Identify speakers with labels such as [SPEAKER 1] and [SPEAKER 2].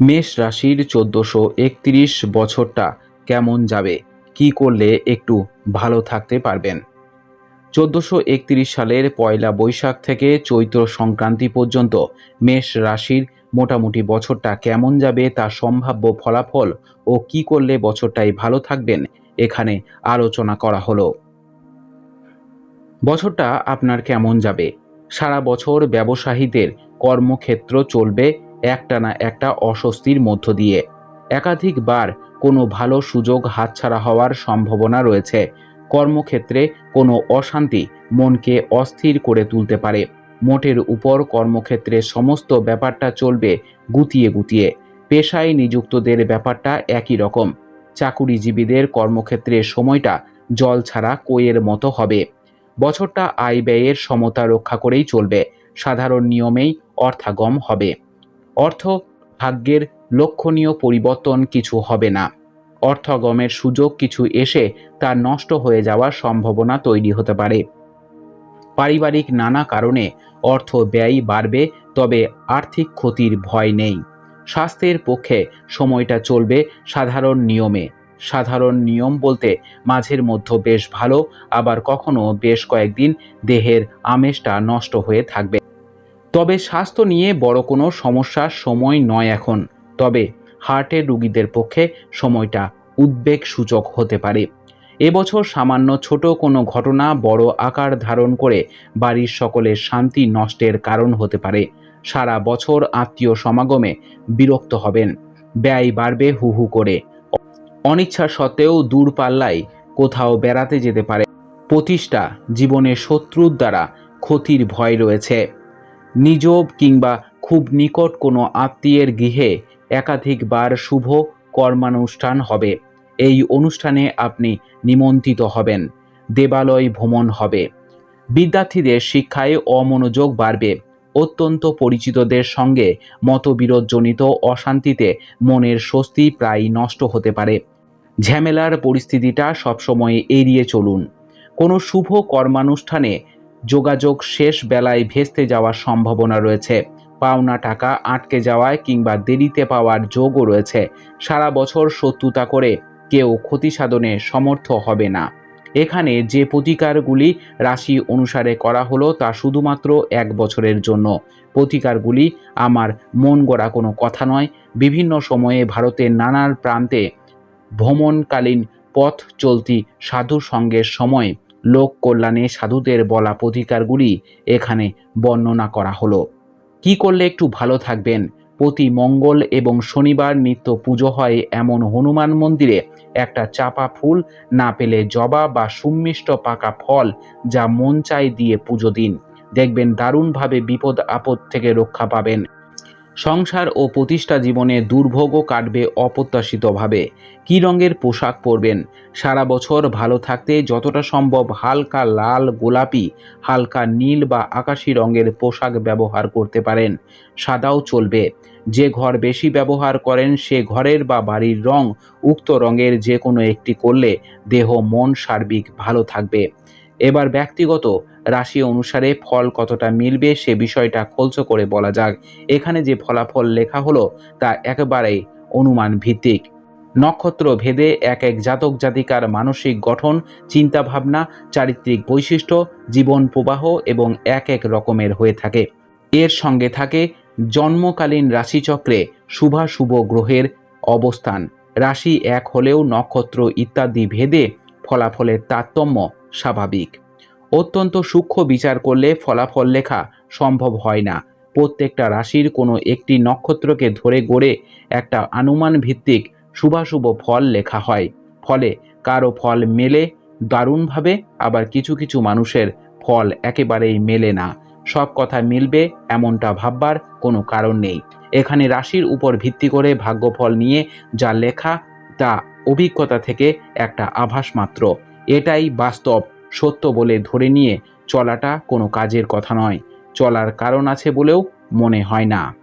[SPEAKER 1] মেষ রাশির চোদ্দশো একত্রিশ বছরটা কেমন যাবে? কি করলে একটু ভালো থাকতে পারবেন? চোদ্দশো একত্রিশ সালের পয়লা বৈশাখ থেকে চৈত্র সংক্রান্তি পর্যন্ত মেষ রাশির মোটামুটি বছরটা কেমন যাবে, তার সম্ভাব্য ফলাফল ও কি করলে বছরটাই ভালো থাকবেন, এখানে আলোচনা করা হলো। বছরটা আপনার কেমন যাবে? সারা বছর ব্যবসায়ীদের কর্মক্ষেত্র চলবে একটা না একটা অস্বস্তির মধ্য দিয়ে। একাধিকবার কোনো ভালো সুযোগ হাতছাড়া হওয়ার সম্ভাবনা রয়েছে। কর্মক্ষেত্রে কোনো অশান্তি মনকে অস্থির করে তুলতে পারে। মোটের উপর কর্মক্ষেত্রে সমস্ত ব্যাপারটা চলবে গুতিয়ে গুতিয়ে পেশায় নিযুক্তদের ব্যাপারটা একই রকম। চাকুরিজীবীদের কর্মক্ষেত্রে সময়টা জল ছাড়া কোয়ের মতো হবে। বছরটা আয় ব্যয়ের সমতা রক্ষা করেই চলবে। সাধারণ নিয়মেই অর্থাগম হবে। অর্থ, ভাগ্যের লক্ষণীয় পরিবর্তন কিছু হবে না। অর্থগমের সুযোগ কিছু এসে তা নষ্ট হয়ে যাওয়ার সম্ভাবনা তৈরি হতে পারে। পারিবারিক নানা কারণে অর্থ ব্যয় বাড়বে, তবে আর্থিক ক্ষতির ভয় নেই। স্বাস্থ্যের পক্ষে সময়টা চলবে সাধারণ নিয়মে। সাধারণ নিয়ম বলতে মাঝের মধ্যে বেশ ভালো, আবার কখনো বেশ কয়েকদিন দেহের আমেজটা নষ্ট হয়ে থাকবে। তবে স্বাস্থ্য নিয়ে বড় কোনো সমস্যার সময় নয় এখন। তবে হার্টের রুগীদের পক্ষে সময়টা উদ্বেগ সূচক হতে পারে। এবছর সামান্য ছোট কোনো ঘটনা বড় আকার ধারণ করে বাড়ির সকলের শান্তি নষ্টের কারণ হতে পারে। সারা বছর আত্মীয় সমাগমে বিরক্ত হবেন। ব্যয় বাড়বে হু হু করে। অনিচ্ছা সত্ত্বেও দূরপাল্লায় কোথাও বেড়াতে যেতে পারে। প্রতিষ্ঠা জীবনের শত্রুর দ্বারা ক্ষতির ভয় রয়েছে। নিজ কিংবা খুব নিকট কোনো আত্মীয়ের গৃহে একাধিকবার শুভ কর্মানুষ্ঠান হবে। এই অনুষ্ঠানে আপনি নিমন্ত্রিত হবেন। দেবালয় ভ্রমণ হবে। বিদ্যার্থীদের শিক্ষায় অমনোযোগ বাড়বে। অত্যন্ত পরিচিতদের সঙ্গে মতবিরোধজনিত অশান্তিতে মনের স্বস্তি প্রায় নষ্ট হতে পারে। ঝামেলার পরিস্থিতিটা সবসময় এড়িয়ে চলুন। কোনো শুভ কর্মানুষ্ঠানে যোগাযোগ শেষ বেলায় ভেস্তে যাওয়ার সম্ভাবনা রয়েছে। পাওনা টাকা আটকে যাওয়ায় কিংবা দেরিতে পাওয়ার যোগও রয়েছে। সারা বছর শত্রুতা করে কেউ ক্ষতি সাধনে সমর্থ হবে না। এখানে যে প্রতিকারগুলি রাশি অনুসারে করা হলো তা শুধুমাত্র এক বছরের জন্য। প্রতিকারগুলি আমার মন গড়া কোনো কথা নয়। বিভিন্ন সময়ে ভারতের নানান প্রান্তে ভ্রমণকালীন পথ চলতি সাধু সঙ্গের সময় লোক কল্যাণে সাধুদের বলা প্রতিকারগুলি এখানে বর্ণনা করা হলো। কি করলে একটু ভালো থাকবেন? প্রতি মঙ্গল এবং শনিবার নিত্য পুজো হয় এমন হনুমান মন্দিরে। একটা চাপা ফুল না পেলে জবা বা সুমিষ্ট পাকা ফল যা মন চাই দিয়ে পুজো দিন। দেখবেন দারুণভাবে বিপদ আপদ থেকে রক্ষা পাবেন। সংসার ও প্রতিষ্ঠা জীবনে দুর্ভোগও কাটবে অপ্রত্যাশিতভাবে। কী রঙের পোশাক পরবেন? সারা বছর ভালো থাকতে যতটা সম্ভব হালকা লাল, গোলাপি, হালকা নীল বা আকাশি রঙের পোশাক ব্যবহার করতে পারেন। সাদাও চলবে। যে ঘর বেশি ব্যবহার করেন, সে ঘরের বা বাড়ির রং উক্ত রঙের যে কোনো একটি করলে দেহ, মন, সার্বিক ভালো থাকবে। এবার ব্যক্তিগত রাশি অনুসারে ফল কতটা মিলবে সে বিষয়টা খোলস করে বলা যাক। এখানে যে ফলাফল লেখা হলো, তা একেবারেই অনুমান ভিত্তিক। নক্ষত্র ভেদে এক এক জাতক জাতিকার মানসিক গঠন, চিন্তাভাবনা, চারিত্রিক বৈশিষ্ট্য, জীবন প্রবাহ এবং এক এক রকমের হয়ে থাকে। এর সঙ্গে থাকে জন্মকালীন রাশিচক্রে শুভাশুভ গ্রহের অবস্থান। রাশি এক হলেও নক্ষত্র ইত্যাদি ভেদে ফলাফলের তারতম্য স্বাভাবিক। অত্যন্ত সূক্ষ্ম বিচার করলে ফলাফল লেখা সম্ভব হয় না। প্রত্যেকটা রাশির কোনো একটি নক্ষত্রকে ধরে গড়ে একটা আনুমান ভিত্তিক শুভাশুভ ফল লেখা হয়। ফলে কারও ফল মেলে, দারুণভাবে আবার কিছু কিছু মানুষের ফল একেবারেই মেলে না। সব কথা মিলবে এমনটা ভাববার কোনো কারণ নেই। এখানে রাশির উপর ভিত্তি করে ভাগ্যফল নিয়ে যা লেখা, তা অভিজ্ঞতা থেকে একটা আভাস মাত্র। এটাই বাস্তব সত্য বলে ধরে নিয়ে চলাটা কোনো কাজের কথা নয়। চলার কারণ আছে বলেও মনে হয় না।